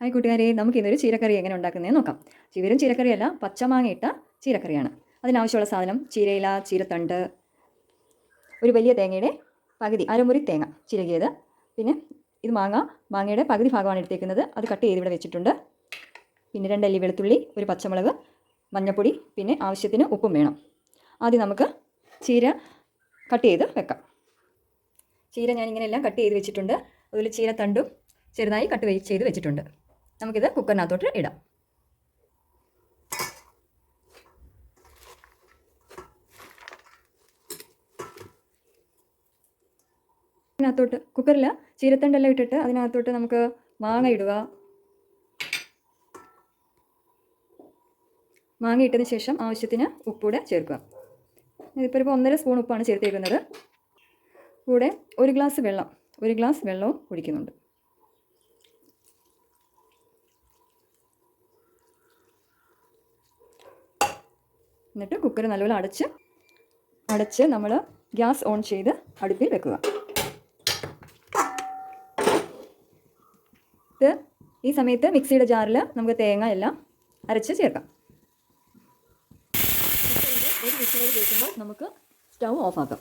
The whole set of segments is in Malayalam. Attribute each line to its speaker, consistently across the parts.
Speaker 1: ഹായ് കൂട്ടുകാരെ നമുക്ക് ഇന്നൊരു ചീരക്കറി എങ്ങനെ ഉണ്ടാക്കുന്നതെന്ന് നോക്കാം. ചിവരും ചീരക്കറിയല്ല പച്ചമാങ്ങ ഇട്ട ചീരക്കറിയാണ്. അതിനാവശ്യമുള്ള സാധനം ചീരയില ചീരത്തണ്ട് ഒരു വലിയ തേങ്ങയുടെ പകുതി അരമുറി തേങ്ങ ചിരകിയത്. പിന്നെ ഇത് മാങ്ങ മാങ്ങയുടെ പകുതി ഭാഗമാണ് എടുത്തേക്കുന്നത്. അത് കട്ട് ചെയ്ത് ഇവിടെ വെച്ചിട്ടുണ്ട്. പിന്നെ രണ്ടല്ലി വെളുത്തുള്ളി ഒരു പച്ചമുളക് മഞ്ഞൾപ്പൊടി പിന്നെ ആവശ്യത്തിന് ഉപ്പും വേണം. ആദ്യം നമുക്ക് ചീര കട്ട് ചെയ്ത് വെക്കാം. ചീര ഞാനിങ്ങനെയെല്ലാം കട്ട് ചെയ്ത് വെച്ചിട്ടുണ്ട്. അതുപോലെ ചീര തണ്ടും ചെറുതായി കട്ട് ചെയ്ത് വെച്ചിട്ടുണ്ട്. നമുക്കിത് കുക്കറിനകത്തോട്ട് ഇടാം. അതിനകത്തോട്ട് കുക്കറിൽ ചീരത്തണ്ടെല്ലാം ഇട്ടിട്ട് അതിനകത്തോട്ട് നമുക്ക് മാങ്ങ ഇടുക. മാങ്ങ ഇട്ടതിന് ശേഷം ആവശ്യത്തിന് ഉപ്പൂടെ ചേർക്കുക. ഇതിപ്പോൾ ഇപ്പോൾ ഒന്നര സ്പൂൺ ഉപ്പാണ് ചേർത്തേക്കുന്നത്. കൂടെ ഒരു ഗ്ലാസ് വെള്ളം ഒരു ഗ്ലാസ് വെള്ളവും ഒഴിക്കുന്നുണ്ട് എന്നിട്ട് കുക്കർ നല്ലപോലെ അടച്ച് അടച്ച് നമ്മൾ ഗ്യാസ് ഓൺ ചെയ്ത് അടുപ്പിൽ വെക്കുക. ഇത് ഈ സമയത്ത് മിക്സിയുടെ ജാറിൽ നമുക്ക് തേങ്ങ എല്ലാം അരച്ച് ചേർക്കാം. ഒരു വിസിലേക്ക് കേൾക്കുമ്പോൾ നമുക്ക് സ്റ്റൗ ഓഫാക്കാം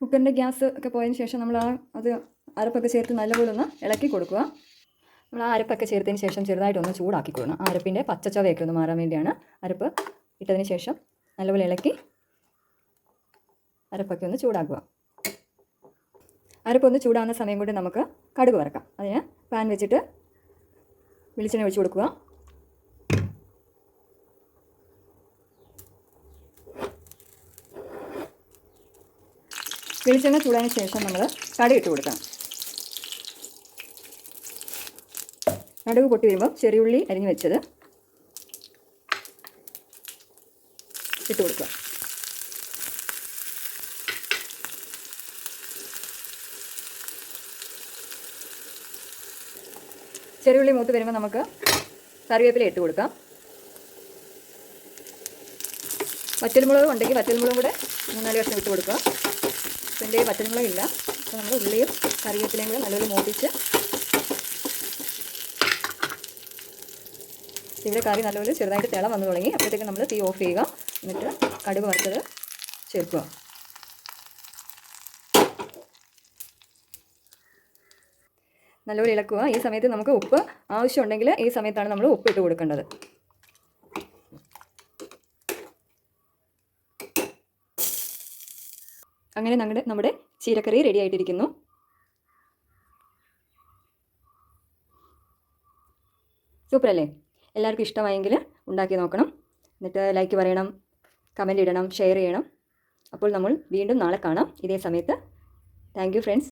Speaker 1: കുക്കറിന്റെ ഗ്യാസ് ഒക്കെ പോയതിന് ശേഷം നമ്മൾ ആ അത് അരപ്പൊക്കെ ചേർത്ത് നല്ലപോലെ ഒന്ന് ഇളക്കി കൊടുക്കുക. നമ്മൾ അരപ്പൊക്കെ ചേർത്തതിന് ശേഷം ചെറുതായിട്ടൊന്ന് ചൂടാക്കി കൊടുക്കണം അരപ്പിന്റെ പച്ചച്ചവയൊക്കെ ഒന്ന് മാറാൻ വേണ്ടിയാണ് അരപ്പ് ഇട്ടതിന് ശേഷം നല്ലപോലെ ഇളക്കി അരപ്പൊക്കെ ഒന്ന് ചൂടാക്കുക. അരപ്പൊന്ന് ചൂടാകുന്ന സമയം കൊണ്ട് നമുക്ക് കടുക് വറക്കാം. അതിന് പാൻ വെച്ചിട്ട് വെളിച്ചെണ്ണ ഒഴിച്ചു കൊടുക്കുക. വെളിച്ചെണ്ണ ചൂടായതിന് ശേഷം നമ്മൾ കടുക് ഇട്ട് കൊടുക്കണം. കടുക് പൊട്ടി വരുമ്പോൾ ചെറിയുള്ളി അരിഞ്ഞു വെച്ചത് ഇട്ട് കൊടുക്കുക. ചെറിയുള്ളി മൂത്ത് വരുമ്പോൾ നമുക്ക് കറിവേപ്പില ഇട്ട് കൊടുക്കാം. വറ്റൽമുളക് ഉണ്ടെങ്കിൽ വറ്റൽമുളകും കൂടെ മൂന്നാൽ കഷ്ണം ഇട്ട് കൊടുക്കുക. എന്റെ വറ്റൽമുളക് ഇല്ല അപ്പോൾ നമ്മൾ ഉള്ളിയും കറിവേപ്പിലയും കൂടെ നല്ലപോലെ മൂപ്പിച്ച് ഇവിടെ കറി നല്ലപോലെ ചെറുതായിട്ട് തിള വന്നു തുടങ്ങി അപ്പോഴത്തേക്ക് നമ്മൾ തീ ഓഫ് ചെയ്യുക. എന്നിട്ട് കടുക് വറുത്തത് ചേർക്കുക. നല്ലപോലെ ഇളക്കുക. ഈ സമയത്ത് നമുക്ക് ഉപ്പ് ആവശ്യമുണ്ടെങ്കിൽ ഈ സമയത്താണ് നമ്മൾ ഉപ്പ് ഇട്ട് കൊടുക്കേണ്ടത്. അങ്ങനെ നമ്മുടെ നമ്മുടെ ചീരക്കറി റെഡി ആയിട്ടിരിക്കുന്നു. സൂപ്പർ അല്ലേ എല്ലാവർക്കും ഇഷ്ടമായെങ്കിൽ ഉണ്ടാക്കി നോക്കണം. എന്നിട്ട് ലൈക്ക് പറയണം കമന്റ് ഇടണം ഷെയർ ചെയ്യണം. അപ്പോൾ നമ്മൾ വീണ്ടും നാളെ കാണാം. ഇതേ സമയത്ത്. Thank friends